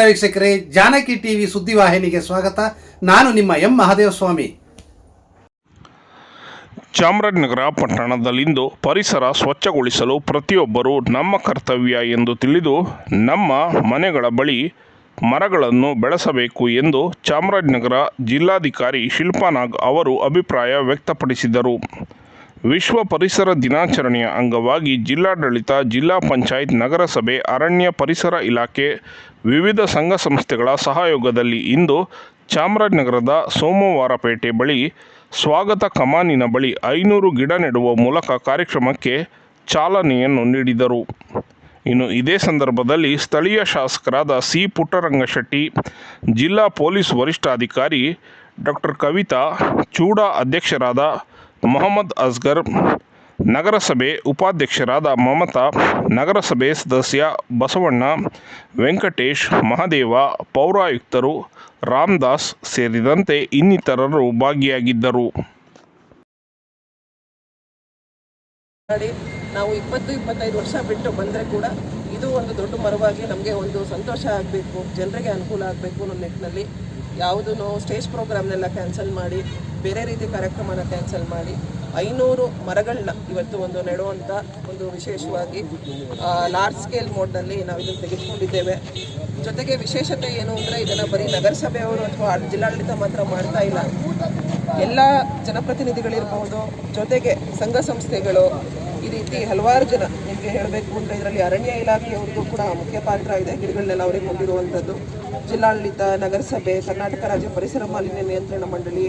ವೀಕ್ಷಕರೇ, ಜಾನಕಿ ಟಿವಿ ಸುದ್ದಿವಾಹಿನಿಗೆ ಸ್ವಾಗತ. ನಾನು ನಿಮ್ಮ ಎಂ ಮಹದೇವಸ್ವಾಮಿ. ಚಾಮರಾಜನಗರ ಪಟ್ಟಣದಲ್ಲಿಂದು ಪರಿಸರ ಸ್ವಚ್ಛಗೊಳಿಸಲು ಪ್ರತಿಯೊಬ್ಬರೂ ನಮ್ಮ ಕರ್ತವ್ಯ ಎಂದು ತಿಳಿದು ನಮ್ಮ ಮನೆಗಳ ಬಳಿ ಮರಗಳನ್ನು ಬೆಳೆಸಬೇಕು ಎಂದು ಚಾಮರಾಜನಗರ ಜಿಲ್ಲಾಧಿಕಾರಿ ಶಿಲ್ಪಾನಾಗ್ ಅವರು ಅಭಿಪ್ರಾಯ ವ್ಯಕ್ತಪಡಿಸಿದರು. ವಿಶ್ವ ಪರಿಸರ ದಿನಾಚರಣೆಯ ಅಂಗವಾಗಿ ಜಿಲ್ಲಾಡಳಿತ, ಜಿಲ್ಲಾ ಪಂಚಾಯತ್, ನಗರಸಭೆ, ಅರಣ್ಯ ಪರಿಸರ ಇಲಾಖೆ, ವಿವಿಧ ಸಂಘ ಸಂಸ್ಥೆಗಳ ಸಹಯೋಗದಲ್ಲಿ ಇಂದು ಚಾಮರಾಜನಗರದ ಸೋಮವಾರಪೇಟೆ ಬಳಿ ಸ್ವಾಗತ ಕಮಾನಿನ ಬಳಿ ಐನೂರು ಗಿಡ ನೆಡುವ ಮೂಲಕ ಕಾರ್ಯಕ್ರಮಕ್ಕೆ ಚಾಲನೆಯನ್ನು ನೀಡಿದರು. ಇನ್ನು ಇದೇ ಸಂದರ್ಭದಲ್ಲಿ ಸ್ಥಳೀಯ ಶಾಸಕರಾದ ಸಿ ಪುಟ್ಟರಂಗಶೆಟ್ಟಿ, ಜಿಲ್ಲಾ ಪೊಲೀಸ್ ವರಿಷ್ಠಾಧಿಕಾರಿ ಡಾಕ್ಟರ್ ಕವಿತಾ, ಚೂಡಾ ಅಧ್ಯಕ್ಷರಾದ ಮೊಹಮ್ಮದ್ ಅಸ್ಗರ್ ನಗರಸಭೆ ಉಪಾಧ್ಯಕ್ಷರಾದ ಮಮತಾ, ನಗರಸಭೆ ಸದಸ್ಯ ಬಸವಣ್ಣ, ವೆಂಕಟೇಶ್, ಮಹದೇವ, ಪೌರಾಯುಕ್ತರು ರಾಮದಾಸ್ ಸೇರಿದಂತೆ ಇನ್ನಿತರರು ಭಾಗಿಯಾಗಿದ್ದರು. ನಾವು ಇಪ್ಪತ್ತು, ಇಪ್ಪತ್ತೈದು ವರ್ಷ ಬಿಟ್ಟು ಬಂದರೆ ಕೂಡ ಇದು ಒಂದು ದೊಡ್ಡ ಮರವಾಗಿ ನಮಗೆ ಒಂದು ಸಂತೋಷ ಆಗಬೇಕು, ಜನರಿಗೆ ಅನುಕೂಲ ಆಗಬೇಕು ಅನ್ನೋ ನಿಟ್ಟಿನಲ್ಲಿ ಯಾವುದೂ ಸ್ಟೇಜ್ ಪ್ರೋಗ್ರಾಮ್ನೆಲ್ಲ ಕ್ಯಾನ್ಸಲ್ ಮಾಡಿ, ಬೇರೆ ರೀತಿ ಕಾರ್ಯಕ್ರಮನ ಕ್ಯಾನ್ಸಲ್ ಮಾಡಿ, ಐನೂರು ಮರಗಳನ್ನ ಇವತ್ತು ಒಂದು ನೆಡುವಂಥ ಒಂದು ವಿಶೇಷವಾಗಿ ಲಾರ್ಜ್ ಸ್ಕೇಲ್ ಮೋಡ್ನಲ್ಲಿ ನಾವು ಇದನ್ನು ತೆಗೆದುಕೊಂಡಿದ್ದೇವೆ. ಜೊತೆಗೆ ವಿಶೇಷತೆ ಏನು ಅಂದರೆ ಇದನ್ನು ಬರೀ ನಗರಸಭೆಯವರು ಅಥವಾ ಜಿಲ್ಲಾಡಳಿತ ಮಾತ್ರ ಮಾಡ್ತಾ ಇಲ್ಲ. ಎಲ್ಲ ಜನಪ್ರತಿನಿಧಿಗಳಿರ್ಬೋದು, ಜೊತೆಗೆ ಸಂಘ ಸಂಸ್ಥೆಗಳು ಈ ರೀತಿ ಹಲವಾರು ಜನ ನಿಮಗೆ ಹೇಳಬೇಕು ಅಂತ ಇದರಲ್ಲಿ ಅರಣ್ಯ ಇಲಾಖೆಯವ್ರಿಗೂ ಕೂಡ ಮುಖ್ಯ ಪಾತ್ರ ಇದೆ ಗಿಡಗಳನ್ನೆಲ್ಲ ಅವರಿಗೆ ಕೊಟ್ಟಿರುವಂಥದ್ದು ಜಿಲ್ಲಾಡಳಿತ, ನಗರಸಭೆ, ಕರ್ನಾಟಕ ರಾಜ್ಯ ಪರಿಸರ ಮಾಲಿನ್ಯ ನಿಯಂತ್ರಣ ಮಂಡಳಿ,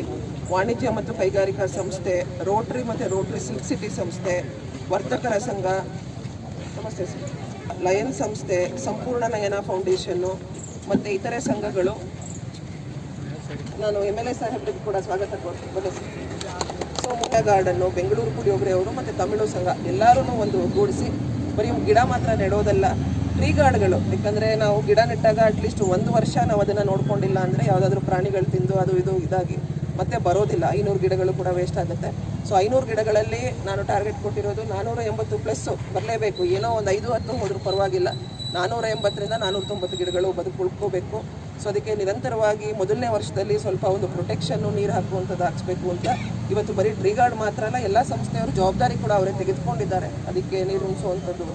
ವಾಣಿಜ್ಯ ಮತ್ತು ಕೈಗಾರಿಕಾ ಸಂಸ್ಥೆ, ರೋಟ್ರಿ ಮತ್ತು ರೋಟ್ರಿ ಸಿಲ್ಕ್ ಸಿಟಿ ಸಂಸ್ಥೆ, ವರ್ತಕರ ಸಂಘ, ನಮಸ್ತೆ ಲಯನ್ ಸಂಸ್ಥೆ, ಸಂಪೂರ್ಣ ನಯನ ಫೌಂಡೇಶನ್ನು ಮತ್ತು ಇತರೆ ಸಂಘಗಳು. ನಾನು ಎಂ ಎಲ್ ಎ ಸಾಹೇಬ್ರಿಗೆ ಕೂಡ ಸ್ವಾಗತ ಕೊಡ್ತೀನಿ ಗಾರ್ಡನ್ನು ಬೆಂಗಳೂರು ಪುಳಿಯೋಗರೆ ಅವರು ಮತ್ತು ತಮಿಳು ಸಂಘ ಎಲ್ಲರೂ ಒಂದು ಒಗ್ಗೂಡಿಸಿ ಬರೀ ಗಿಡ ಮಾತ್ರ ನೆಡೋದಲ್ಲ ಟ್ರೀ ಗಾರ್ಡ್ಗಳು. ಯಾಕಂದರೆ ನಾವು ಗಿಡ ನೆಟ್ಟಾಗ ಅಟ್ಲೀಸ್ಟ್ ಒಂದು ವರ್ಷ ನಾವು ಅದನ್ನು ನೋಡ್ಕೊಂಡಿಲ್ಲ ಅಂದರೆ ಯಾವುದಾದ್ರೂ ಪ್ರಾಣಿಗಳು ತಿಂದು ಅದು ಇದು ಇದಾಗಿ ಮತ್ತೆ ಬರೋದಿಲ್ಲ. ಐನೂರು ಗಿಡಗಳು ಕೂಡ ವೇಸ್ಟ್ ಆಗುತ್ತೆ. ಸೊ ಐನೂರು ಗಿಡಗಳಲ್ಲಿ ನಾನು ಟಾರ್ಗೆಟ್ ಕೊಟ್ಟಿರೋದು ನಾನ್ನೂರ ಎಂಬತ್ತು ಪ್ಲಸ್ಸು ಬರಲೇಬೇಕು. ಏನೋ ಒಂದು ಐದು, ಹತ್ತು ಹೋದರೂ ಪರವಾಗಿಲ್ಲ. ನಾನ್ನೂರ ಎಂಬತ್ತರಿಂದ ನಾನ್ನೂರ ತೊಂಬತ್ತು ಗಿಡಗಳು ಬದುಕು ಉಳ್ಕೋಬೇಕು ಸೊ ಅದಕ್ಕೆ ನಿರಂತರವಾಗಿ ಮೊದಲನೇ ವರ್ಷದಲ್ಲಿ ಸ್ವಲ್ಪ ಒಂದು ಪ್ರೊಟೆಕ್ಷನ್ನು ನೀರು ಹಾಕುವಂಥದ್ದು ಹಾಕ್ಸ್ಬೇಕು ಅಂತ ಇವತ್ತು ಬರೀ ಟ್ರೀ ಗಾರ್ಡ್ ಮಾತ್ರ ಅಲ್ಲ, ಎಲ್ಲ ಸಂಸ್ಥೆಯವರು ಜವಾಬ್ದಾರಿ ಕೂಡ ಅವರೇ ತೆಗೆದುಕೊಂಡಿದ್ದಾರೆ. ಅದಕ್ಕೆ ನೀರು ಉಣಿಸುವಂಥದ್ದು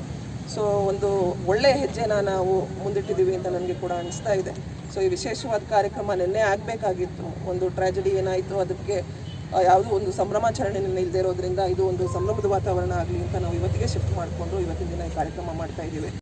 ಸೊ ಒಂದು ಒಳ್ಳೆಯ ಹೆಜ್ಜೆನ ನಾವು ಮುಂದಿಟ್ಟಿದ್ದೀವಿ ಅಂತ ನನಗೆ ಕೂಡ ಅನಿಸ್ತಾ ಇದೆ. ಸೊ ಈ ವಿಶೇಷವಾದ ಕಾರ್ಯಕ್ರಮ ನಿನ್ನೆ ಆಗಬೇಕಾಗಿತ್ತು. ಒಂದು ಟ್ರ್ಯಾಜಡಿ ಏನಾಯಿತು ಅದಕ್ಕೆ ಯಾವುದೋ ಒಂದು ಸಂಭ್ರಮಾಚರಣೆ ಇಲ್ಲದೆ ಇರೋದ್ರಿಂದ ಇದು ಒಂದು ಸಂಭ್ರಮದ ವಾತಾವರಣ ಆಗಲಿ ಅಂತ ನಾವು ಇವತ್ತಿಗೆ ಶಿಫ್ಟ್ ಮಾಡಿಕೊಂಡು ಇವತ್ತಿನ ದಿನ ಈ ಕಾರ್ಯಕ್ರಮ ಮಾಡ್ತಾ ಇದ್ದೀವಿ.